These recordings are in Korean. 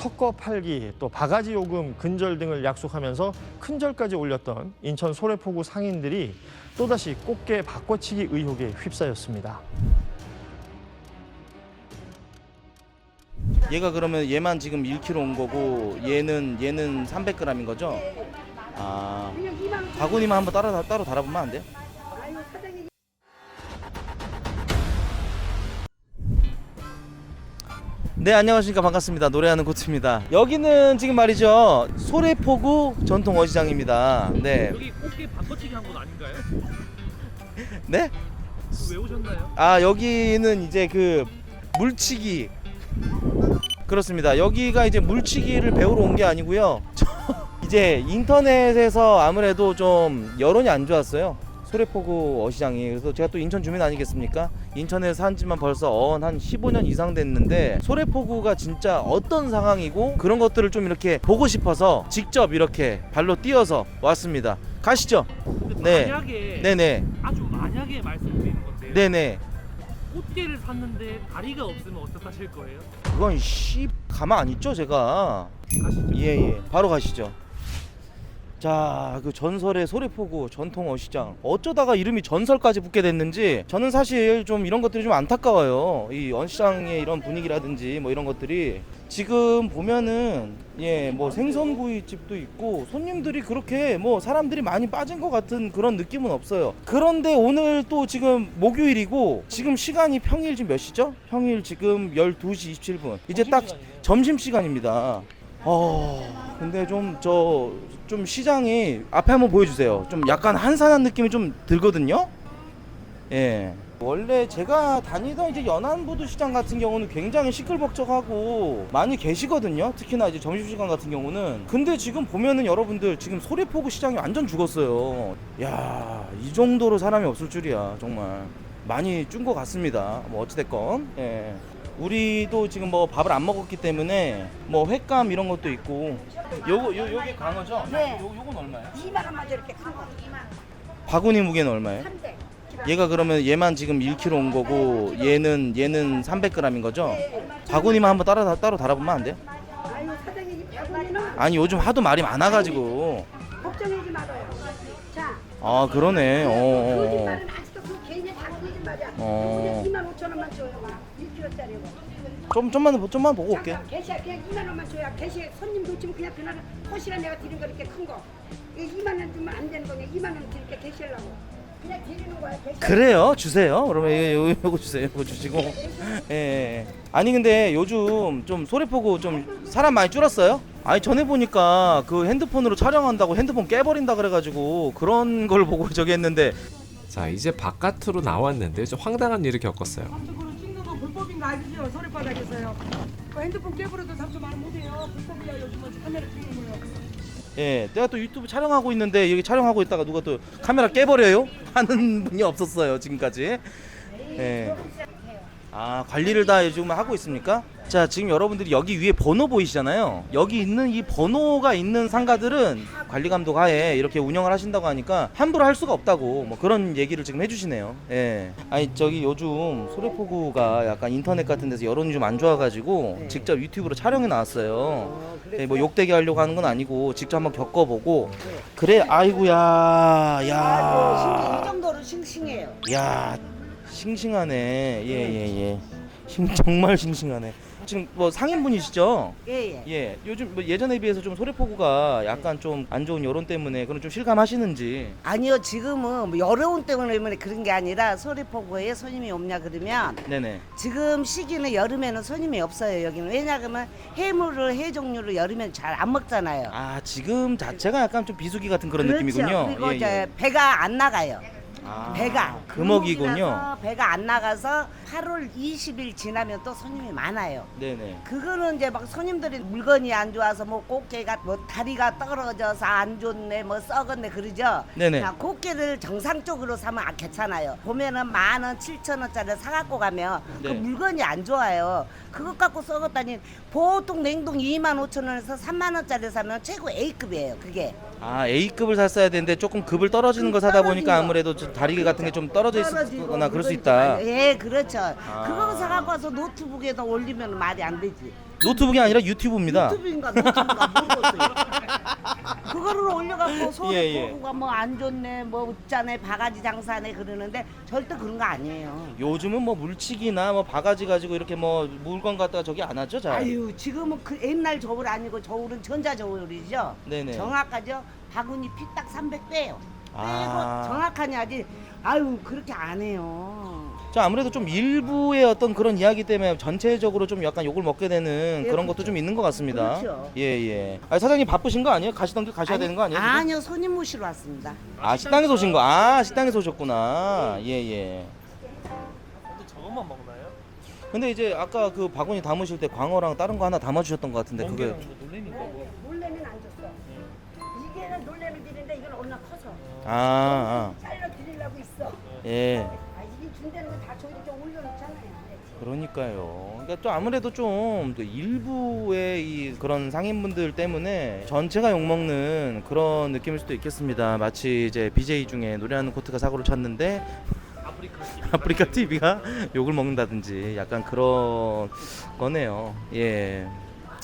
섞어 팔기 또 바가지 요금 근절 등을 약속하면서 큰절까지 올렸던 인천 소래포구 상인들이 또다시 꽃게 바꿔치기 의혹에 휩싸였습니다. 얘가 그러면 얘만 지금 1kg 온 거고 얘는 얘는 300g인 거죠? 아 바구니만 한번 따로 따로 달아보면 안 돼요? 네 안녕하십니까. 반갑습니다. 노래하는 고트입니다. 여기는 지금 말이죠. 소래포구 전통 어시장입니다. 네. 여기 꽃게 바꿔치기 한 곳 아닌가요? 네? 왜 오셨나요? 아 여기는 이제 그 물치기. 그렇습니다. 여기가 이제 물치기를 배우러 온 게 아니고요. 저 이제 인터넷에서 아무래도 좀 여론이 안 좋았어요 소래포구 어시장이. 그래서 제가 또 인천 주민 아니겠습니까? 인천에 산 지만 벌써 어한 15년 이상 됐는데 소래포구가 진짜 어떤 상황이고 그런 것들을 좀 이렇게 보고 싶어서 직접 이렇게 발로 뛰어서 왔습니다. 가시죠. 네. 만약에 네네. 아주 만약에 말씀드리는 건데 네네. 꽃게를 샀는데 다리가 없으면 어떡하실 거예요? 그건 씨 가만 안 있죠 제가. 가시죠. 예예. 바로 가시죠 자 그 전설의 소래포구 전통 어시장. 어쩌다가 이름이 전설까지 붙게 됐는지 저는 사실 좀 이런 것들이 좀 안타까워요. 이 어시장의 이런 분위기라든지 뭐 이런 것들이 지금 보면은 예 뭐 생선구이집도 있고 손님들이 그렇게 뭐 사람들이 많이 빠진 것 같은 그런 느낌은 없어요. 그런데 오늘 또 지금 목요일이고 지금 시간이 평일 지금 몇 시죠? 평일 지금 12시 27분. 이제 딱 점심시간입니다 어 근데 좀 저 좀 시장이 앞에 한번 보여주세요. 좀 약간 한산한 느낌이 좀 들거든요? 예. 원래 제가 다니던 이제 연안부두 시장 같은 경우는 굉장히 시끌벅적하고 많이 계시거든요? 특히나 이제 점심시간 같은 경우는. 근데 지금 보면은 여러분들 지금 소래포구 시장이 완전 죽었어요. 야 이 정도로 사람이 없을 줄이야 정말. 많이 준 것 같습니다. 뭐 어찌됐건. 예 우리도 지금 뭐 밥을 안 먹었기 때문에 뭐 횟감 이런 것도 있고 요거 요 요게 광어죠? 네. 요 요건 얼마예요? 2만 원만 이렇게 큰 거. 바구니 무게는 얼마예요? 3대. 얘가 그러면 얘만 지금 1kg 온 거고 얘는 얘는 300g인 거죠? 바구니만 한번 따로 따로 달아보면 안 돼요? 아유 사장님 이 바구니는 아니 요즘 하도 말이 많아가지고 걱정하지 말아요. 자, 아 그러네. 어, 어, 어. 거짓말은 아직도 그 개인의 다 거짓말이야. 어. 좀 좀만 좀만 보고 올게. 잠깐 게시야 그냥 2만 원만 줘야 게시 손님 놓치면 그냥 그날은 호시랑 내가 드린 거 이렇게 큰 거. 이 2만 원 주면 안 되는 거냐? 2만 원 드릴게 게시하려고. 그냥 드리는 거야. 게시. 그래요 주세요. 그러면 요, 요, 요거 주세요. 요거 주시고. 예, 예. 아니 근데 요즘 좀 소래포구 좀 사람 많이 줄었어요? 아니 전에 보니까 그 핸드폰으로 촬영한다고 핸드폰 깨버린다 그래가지고 그런 걸 보고 저기 했는데 자 이제 바깥으로 나왔는데 좀 황당한 일을 겪었어요. 아시죠? 소리바닥에서요. 그 핸드폰 깨버려도 삼촌 말 못해요. 불법이야 요즘은 카메라 찍는 거요. 예, 내가 또 유튜브 촬영하고 있는데 여기 촬영하고 있다가 누가 또 카메라 깨버려요? 하는 분이 없었어요 지금까지. 예. 아 관리를 다 요즘 하고 있습니까? 자 지금 여러분들이 여기 위에 번호 보이시잖아요. 여기 있는 이 번호가 있는 상가들은 관리 감독 하에 이렇게 운영을 하신다고 하니까 함부로 할 수가 없다고 뭐 그런 얘기를 지금 해주시네요. 예. 아니 저기 요즘 소래포구가 약간 인터넷 같은 데서 여론이 좀 안 좋아가지고 직접 유튜브로 촬영해 나왔어요. 예, 뭐 욕되게 하려고 하는 건 아니고 직접 한번 겪어보고 그래 아이고야 아이고, 야이 정도로 싱싱해요. 야 싱싱하네. 예 예예. 정말 싱싱하네. 지금 뭐 상인분이시죠? 예, 예. 예. 요즘 뭐 예전에 비해서 좀 소래포구가 약간 좀 안 좋은 여론 때문에 그런 좀 실감하시는지. 아니요, 지금은 뭐 여러운 때문에 그런 게 아니라 소리포구에 손님이 없냐 그러면 네네. 지금 시기는 여름에는 손님이 없어요 여기는. 왜냐하면 해물을 해 종류를 여름엔 잘 안 먹잖아요. 아 지금 자체가 약간 좀 비수기 같은 그런 그렇죠. 느낌이군요. 그리고 예, 이제 예. 배가 안 나가요. 아, 배가 금어기군요 금어기라서 배가 안 나가서 8월 20일 지나면 또 손님이 많아요. 네네 그거는 이제 막 손님들이 물건이 안 좋아서 뭐 꽃게가 뭐 다리가 떨어져서 안 좋네 뭐 썩었네 그러죠. 네네. 그냥 꽃게를 정상적으로 사면 아, 괜찮아요. 보면은 만 원, 칠천 원짜리 사갖고 가면 네. 그 물건이 안 좋아요. 그것 갖고 썩었다니 보통 냉동 2만 5천 원에서 3만 원짜리 사면 최고 A급이에요. 그게. 아 A급을 샀어야 되는데 조금 급을 떨어지는 거 사다 보니까 거. 아무래도 좀 다리 같은 게 좀 떨어져 있거나 그럴 수 물건이 있다 예, 그렇죠. 아. 그거 사갖고 와서 노트북에다 올리면 말이 안 되지. 노트북이 아니라 유튜브입니다. 유튜브인가 노트인가 모르겠어요. 그거를 올려갖고 소리 예, 예. 보고가 뭐 안 좋네, 뭐 웃자네, 바가지 장사네 그러는데 절대 그런 거 아니에요. 요즘은 뭐 물치기나 뭐 바가지 가지고 이렇게 뭐 물건 갖다가 저기 안 하죠, 잘. 아유 지금은 그 옛날 저울 아니고 저울은 전자 저울이죠. 네네. 정확하죠. 바구니 피딱 300배요. 아. 정확하냐지. 아유 그렇게 안 해요. 자 아무래도 좀 일부의 어떤 그런 이야기 때문에 전체적으로 좀 약간 욕을 먹게 되는 예, 그런 것도 그렇죠. 좀 있는 것 같습니다. 그렇죠. 예 예. 아 사장님 바쁘신 거 아니에요? 가시던 길 가셔야 되는 거 아니에요? 지금? 아니요 손님 모시러 왔습니다. 아 식당에서 오신 거. 아 식당에서 오셨구나. 예예. 또 저것만 먹나요? 근데 이제 아까 그 바구니 담으실 때 광어랑 다른 거 하나 담아 주셨던 것 같은데 그게 뭐 놀래니까 뭐. 아, 잘라 드리려고 있어. 아 예. 아 이게 준다는 건다 저기 좀 올려놓잖아요. 그러니까요. 그러니까 또 아무래도 좀그 일부의 이 그런 상인분들 때문에 전체가 욕먹는 그런 느낌일 수도 있겠습니다. 마치 이제 BJ 중에 노래하는 코트가 사고를 쳤는데 아프리카 TV가 욕을 먹는다든지 약간 그런 거네요. 예.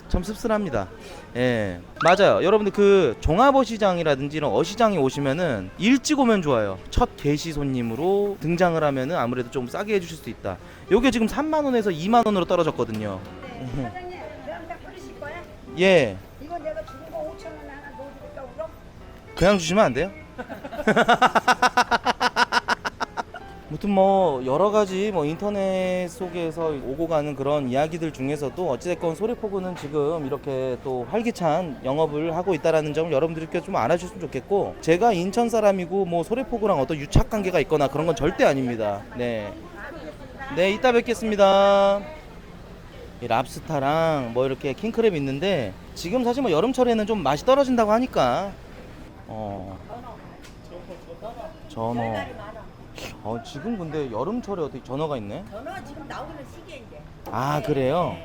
참 씁쓸합니다. 예. 맞아요. 여러분들 그 종합어시장이라든지 이런 어시장에 오시면은 일찍 오면 좋아요. 첫 게시 손님으로 등장을 하면은 아무래도 좀 싸게 해주실 수 있다. 요게 지금 3만 원에서 2만 원으로 떨어졌거든요. 네, 사장님 그럼 다 버리실 거야? 예. 이거 내가 주는 거 5천 원 하나 넣어드릴까 울어? 그냥 주시면 안 돼요? 무튼 뭐 여러 가지 뭐 인터넷 속에서 오고 가는 그런 이야기들 중에서도 어찌됐건 소래포구는 지금 이렇게 또 활기찬 영업을 하고 있다라는 점을 여러분들께 좀 알아주셨으면 좋겠고 제가 인천 사람이고 뭐 소래포구랑 어떤 유착 관계가 있거나 그런 건 절대 아닙니다. 네. 네, 이따 뵙겠습니다. 이 랍스타랑 뭐 이렇게 킹크랩 있는데 지금 사실 뭐 여름철에는 좀 맛이 떨어진다고 하니까 어 전어 어 지금 근데 여름철에 어떻게 전어가 있네? 전화 지금 나오는 시기인데 아 그래요?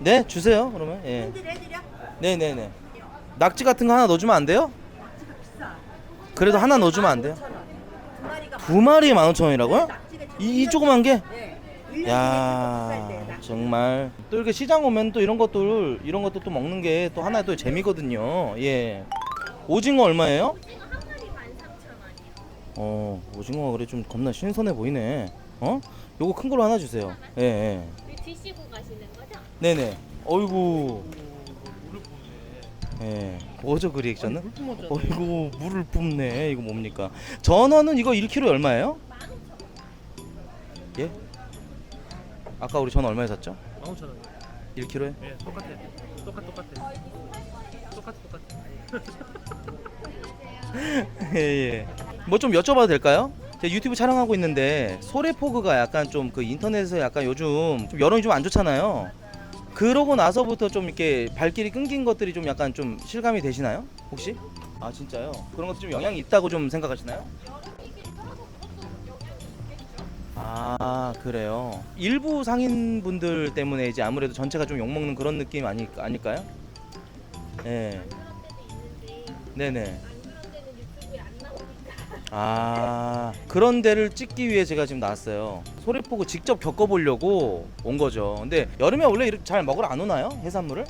네 주세요 그러면. 예. 해드려? 네 네 네. 낙지 같은 거 하나 넣어주면 안 돼요? 그래도 하나 넣어주면 안 돼요? 두 마리가 두 마리에 만 오천 원이라고요? 낙지가 지금 이, 이 조그만 게? 네. 야 정말. 또 이렇게 시장 오면 또 이런 것들 이런 것도 또 먹는 게 또 하나의 또 재미거든요. 예. 오징어 얼마예요? 어 오징어 그래 좀 겁나 신선해 보이네. 어? 요거 큰 걸로 하나 주세요. 예. 예. 드시고 가시는 거죠? 네네. 어이구. 예. 뭐죠 그 리액션은? 어이구 물을 뿜네. 이거 뭡니까? 전어는 이거 1kg 얼마예요? 예? 아까 우리 전어 얼마에 샀죠? 15,000원 1kg에? 예 똑같아 똑같 똑같아 똑같아 똑같아 예, 예. 뭐 좀 여쭤봐도 될까요? 제가 유튜브 촬영하고 있는데 소래포그가 약간 좀 그 인터넷에서 약간 요즘 좀 여론이 좀 안 좋잖아요. 그러고 나서부터 좀 이렇게 발길이 끊긴 것들이 좀 약간 좀 실감이 되시나요? 혹시? 아 진짜요? 그런 것도 좀 영향이 있다고 좀 생각하시나요? 아 그래요. 일부 상인분들 때문에 이제 아무래도 전체가 좀 욕먹는 그런 느낌 아니 아닐까요? 예. 네네. 아 그런 데를 찍기 위해 제가 지금 나왔어요. 소래포구 직접 겪어보려고 온 거죠. 근데 여름에 원래 이렇게 잘 먹으러 안 오나요? 해산물을?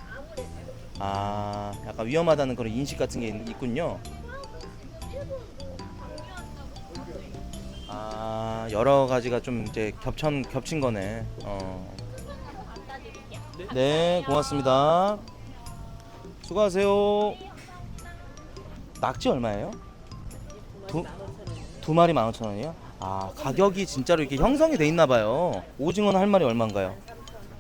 아 약간 위험하다는 그런 인식 같은 게 있- 있군요. 아 여러 가지가 좀 이제 겹천 겹친 거네. 어. 네 고맙습니다. 수고하세요. 낙지 얼마예요? 두, 두 마리 15,000원이요? 아 가격이 진짜로 이렇게 형성이 돼 있나 봐요 오징어는 할 마리 얼마인가요?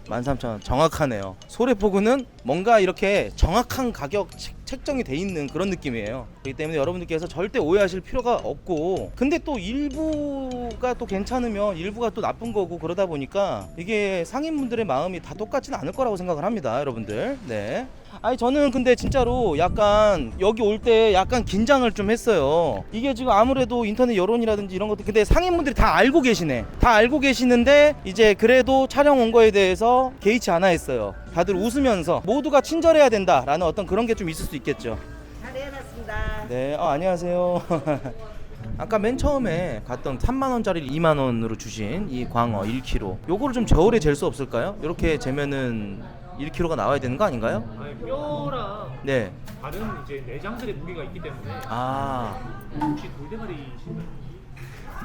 13,000원 정확하네요 소래포구는 뭔가 이렇게 정확한 가격 책- 책정이 돼 있는 그런 느낌이에요 그렇기 때문에 여러분들께서 절대 오해하실 필요가 없고 근데 또 일부가 또 괜찮으면 일부가 또 나쁜 거고 그러다 보니까 이게 상인분들의 마음이 다 똑같지는 않을 거라고 생각을 합니다 여러분들 네 아니 저는 근데 진짜로 약간 여기 올 때 약간 긴장을 좀 했어요. 이게 지금 아무래도 인터넷 여론이라든지 이런 것들 근데 상인분들이 다 알고 계시네. 다 알고 계시는데 이제 그래도 촬영 온 거에 대해서 개의치 않아 했어요. 다들 웃으면서 모두가 친절해야 된다라는 어떤 그런 게 좀 있을 수 있겠죠. 잘 해놨습니다. 네, 어, 안녕하세요. 아까 맨 처음에 갔던 3만 원짜리 2만 원으로 주신 이 광어 1kg. 요거를 좀 저울에 잴 수 없을까요? 이렇게 재면은 1kg가 나와야 되는 거 아닌가요? 아니 뼈랑 네. 다른 이제 내장들의 무게가 있기 때문에 아, 혹시 돌대가리신가요?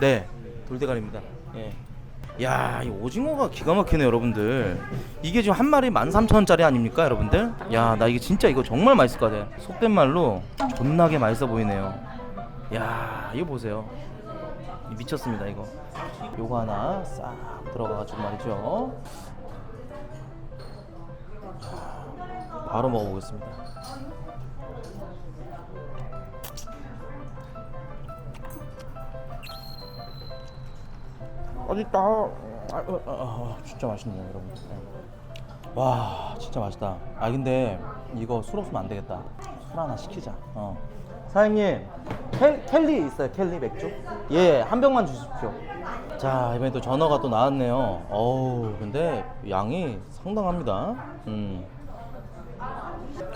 네. 돌대가리입니다. 예. 야, 이 오징어가 기가 막히네, 여러분들. 이게 지금 한 마리 13,000원짜리 아닙니까, 여러분들? 야, 나 이게 진짜 이거 정말 맛있을 것 같아. 속된 말로 존나게 맛있어 보이네요. 야, 이거 보세요. 미쳤습니다, 이거. 요거 하나 싹 들어가가지고 말이죠. 바로 먹어보겠습니다. 아, 아, 아, 아, 진짜 맛있네요, 여러분. 네. 와, 진짜 맛있다. 아 근데 이거 술 없으면 안 되겠다. 술 하나 시키자. 어. 사장님, 켈, 켈리 있어요? 켈리 맥주? 예, 한 병만 주십시오. 자, 이번에 또 전어가 또 나왔네요. 어우, 근데 양이 상당합니다. 음.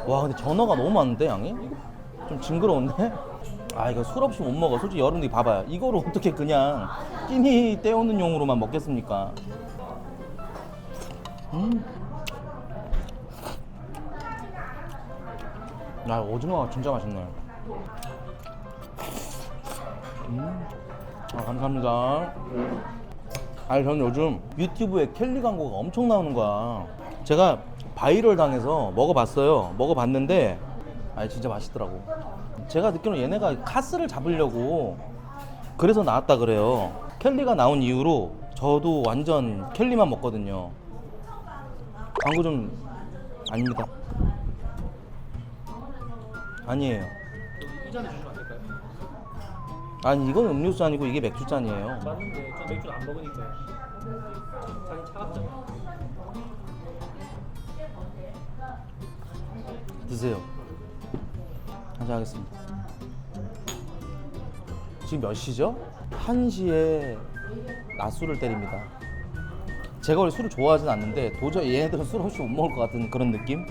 와, 근데 전어가 너무 많은데 양이? 좀 징그러운데? 아 이거 술 없이 못 먹어. 솔직히 여러분들이 봐봐요. 이거를 어떻게 그냥 끼니 때우는 용으로만 먹겠습니까? 음. 야 오징어가 진짜 맛있네. 음. 아 감사합니다. 아니 저는 요즘 유튜브에 켈리 광고가 엄청 나오는 거야. 제가 바이럴 당해서 먹어봤어요. 먹어봤는데 아니 진짜 맛있더라고 제가 듣기로는 얘네가 카스를 잡으려고 그래서 나왔다 그래요 켈리가 나온 이후로 저도 완전 켈리만 먹거든요 광고 좀 아닙니다 아니에요 이 잔에 주시면 안 될까요? 아니 이건 음료수 잔이고 이게 맥주 잔이에요 맞는데 저 맥주 안 먹으니까 잔이 차갑잖아요. 드세요. 한잔 하겠습니다. 지금 몇 시죠? 1시에 낮술을 때립니다. 제가 원래 술을 좋아하진 않는데 도저히 얘네들은 술 없이 못 먹을 것 같은 그런 느낌?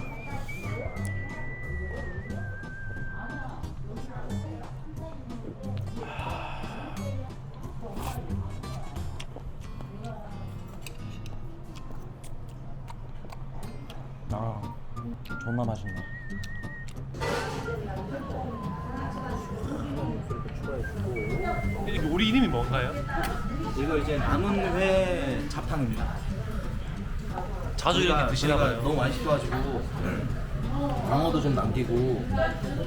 아, 존나 맛있네. 이게 우리 이름이 뭔가요? 이거 이제 남은 회 잡탕입니다. 자주 저희가- 이렇게 드시나 저희가 봐요. 너무 많이 시켜가지고 광어도 좀 남기고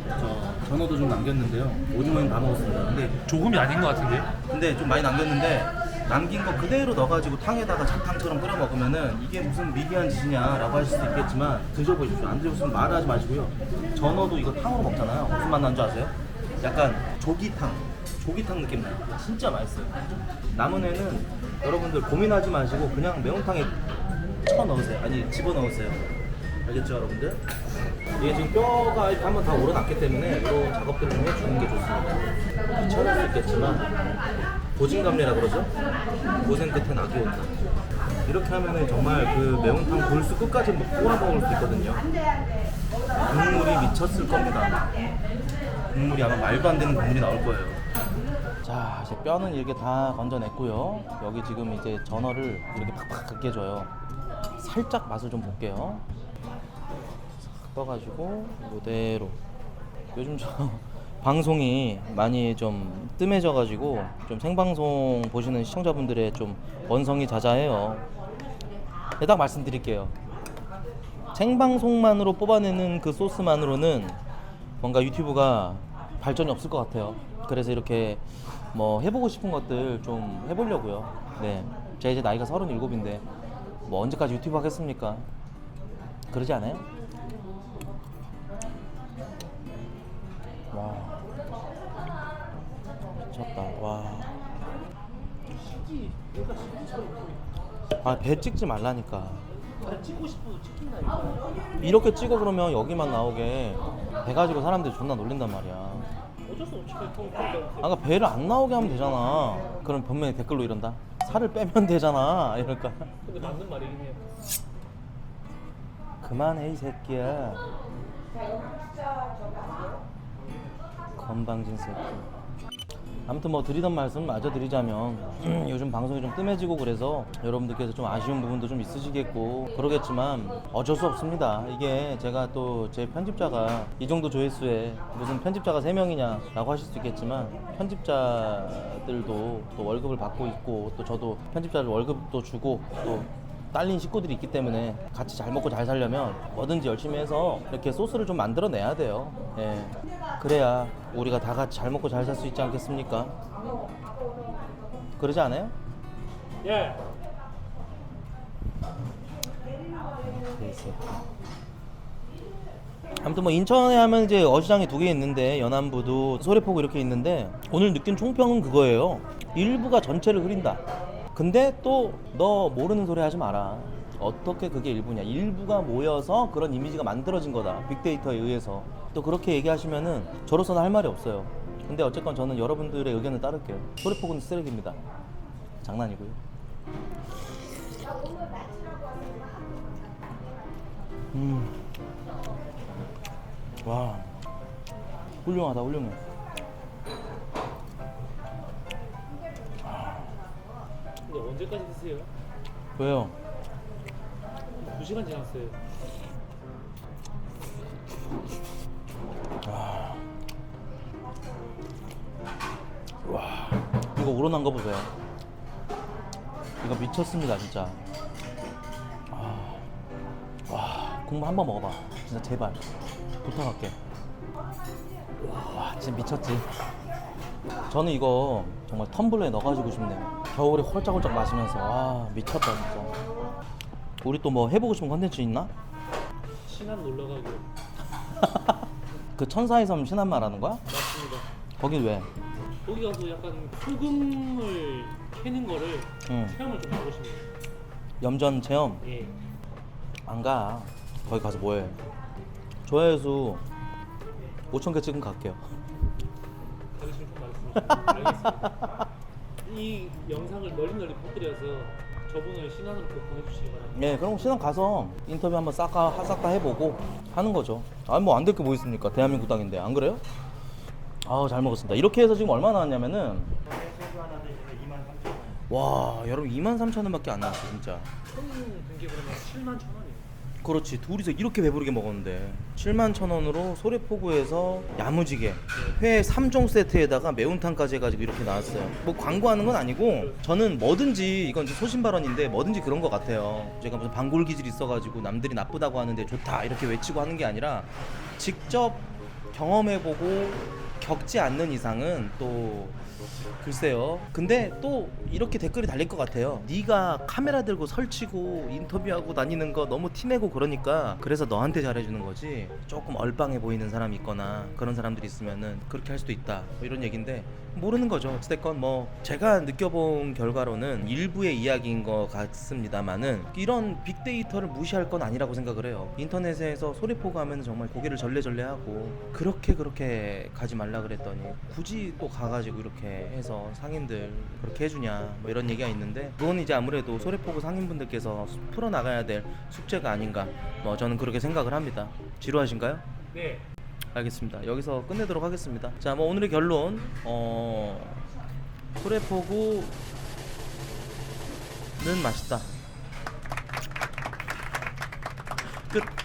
저 전어도 좀 남겼는데요. 오징어는 다 먹었습니다. 근데 조금이 아닌 것 같은데요? 근데 좀 많이 남겼는데 남긴 거 그대로 넣어가지고 탕에다가 잡탕처럼 끓여 먹으면은 이게 무슨 미비한 짓이냐라고 하실 수도 있겠지만 드셔보십시오. 안 드셔보시면 말하지 마시고요. 전어도 이거 탕으로 먹잖아요. 무슨 맛 나는 줄 아세요? 약간 조기탕, 조기탕 느낌 나요. 진짜 맛있어요. 남은 회는 여러분들 고민하지 마시고 그냥 매운탕에 쳐 넣으세요. 아니 집어 넣으세요. 알겠죠, 여러분들? 이게 지금 뼈가 이렇게 한번 다 오르났기 때문에 이런 작업들을 좀 해주는 게 좋습니다. 귀찮을 수 있겠지만 고진감래라 그러죠? 고생 끝에 낙이 온다. 이렇게 하면은 정말 그 매운탕 골수 끝까지 뭐 꼬아 먹을 수 있거든요. 국물이 미쳤을 겁니다. 국물이 아마 말도 안 되는 국물이 나올 거예요. 자, 이제 뼈는 이렇게 다 건져냈고요. 여기 지금 이제 전어를 이렇게 팍팍 으깨줘요. 살짝 맛을 좀 볼게요. 싹 떠가지고 이대로. 요즘 저 방송이 많이 좀 뜸해져가지고 좀 생방송 보시는 시청자분들의 좀 원성이 자자해요. 네, 딱 말씀드릴게요. 생방송만으로 뽑아내는 그 소스만으로는 뭔가 유튜브가 발전이 없을 것 같아요. 그래서 이렇게 뭐 해보고 싶은 것들 좀 해보려고요. 네. 제가 이제 나이가 37인데 뭐 언제까지 유튜브 하겠습니까? 그러지 않아요? 와. 미쳤다. 와. 아, 배 찍지 말라니까. 이렇게 찍어 그러면 여기만 나오게 배 가지고 사람들이 존나 놀린단 말이야. 아까 배를 안 나오게 하면 되잖아. 그럼 변명에 댓글로 이런다. 살을 빼면 되잖아. 이럴까. 근데 맞는 말이긴 해요. 그만해 이 새끼야. 건방진 새끼. 아무튼 뭐 드리던 말씀 마저 드리자면 요즘 방송이 좀 뜸해지고 그래서 여러분들께서 좀 아쉬운 부분도 좀 있으시겠고 그러겠지만 어쩔 수 없습니다. 이게 제가 또 제 편집자가 이 정도 조회수에 무슨 편집자가 세명이냐 라고 하실 수 있겠지만 편집자들도 또 월급을 받고 있고 또 저도 편집자들 월급도 주고 또 딸린 식구들이 있기 때문에 같이 잘 먹고 잘 살려면 뭐든지 열심히 해서 이렇게 소스를 좀 만들어내야 돼요. 예. 그래야 우리가 다 같이 잘 먹고 잘 살 수 있지 않겠습니까? 그러지 않아요? 예. 아무튼 뭐 인천에 하면 이제 어시장이 두 개 있는데 연안부도 소래포구 이렇게 있는데 오늘 느낀 총평은 그거예요. 일부가 전체를 흐린다. 근데 또 너 모르는 소리 하지 마라. 어떻게 그게 일부냐? 일부가 모여서 그런 이미지가 만들어진 거다. 빅데이터에 의해서. 또 그렇게 얘기하시면은 저로서는 할 말이 없어요. 근데 어쨌건 저는 여러분들의 의견을 따를게요. 소래포구는 쓰레기입니다. 장난이고요. 음. 와 훌륭하다 훌륭해 근데 언제까지 드세요? 왜요? 2시간 지났어요. 우러난 거 보세요. 이거 미쳤습니다 진짜. 아, 와 국물 한 번 먹어봐. 진짜 제발. 부탁할게. 와 진짜 미쳤지. 저는 이거 정말 텀블러에 넣어가지고 싶네요. 겨울에 홀짝홀짝 마시면서. 와 미쳤다 진짜. 우리 또 뭐 해보고 싶은 컨텐츠 있나? 신안 놀러 가고 그 천사의 섬 신한 말하는 거야? 맞습니다. 거긴 왜? 거기 가서 약간 소금을 캐는 거를 응. 체험을 좀 하고 싶네요. 염전 체험 예. 안 가. 거기 가서 뭐해? 조회수 5천 개 찍은 갈게요. 가르치면 좀 말씀해 알겠습니다. 이 영상을 널리 널리 퍼뜨려서 저분을 신안으로 꼭 보내주시기 바랍니다. 예, 그럼 신랑 가서 인터뷰 한번 싹다 싹다 해보고 하는 거죠. 아, 뭐안 될 게 뭐 있습니까? 대한민국 땅인데 안 그래요? 아우 잘 먹었습니다. 이렇게 해서 지금 얼마 나왔냐면은 와 여러분 2만 3천 원밖에 안 나왔어 진짜. 총 등기 그러면 7만 천 원이에요. 그렇지 둘이서 이렇게 배부르게 먹었는데 7만 천 원으로 소래포구에서 야무지게 회 3종 세트에다가 매운탕까지 해가지고 이렇게 나왔어요 뭐 광고하는 건 아니고 저는 뭐든지 이건 이제 소신 발언인데 뭐든지 그런 것 같아요 제가 무슨 방골 기질이 있어가지고 남들이 나쁘다고 하는데 좋다 이렇게 외치고 하는 게 아니라 직접 경험해보고 겪지 않는 이상은 또 글쎄요. 근데 또 이렇게 댓글이 달릴 것 같아요. 네가 카메라 들고 설치고 인터뷰하고 다니는 거 너무 티내고 그러니까 그래서 너한테 잘해주는 거지. 조금 얼빵해 보이는 사람이 있거나 그런 사람들이 있으면은 그렇게 할 수도 있다. 뭐 이런 얘기인데 모르는 거죠. 어쨌건 뭐 제가 느껴본 결과로는 일부의 이야기인 것 같습니다만은 이런 빅데이터를 무시할 건 아니라고 생각을 해요. 인터넷에서 소리포구 하면 정말 고개를 절레절레하고 그렇게 그렇게 가지 말라 그랬더니 굳이 또 가가지고 이렇게 해서 상인들 그렇게 해주냐 뭐 이런 얘기가 있는데 그건 이제 아무래도 소래포구 상인분들께서 풀어 나가야 될 숙제가 아닌가 뭐 저는 그렇게 생각을 합니다. 지루하신가요? 네. 알겠습니다. 여기서 끝내도록 하겠습니다. 자, 뭐 오늘의 결론 어 소래포구는 맛있다. 끝.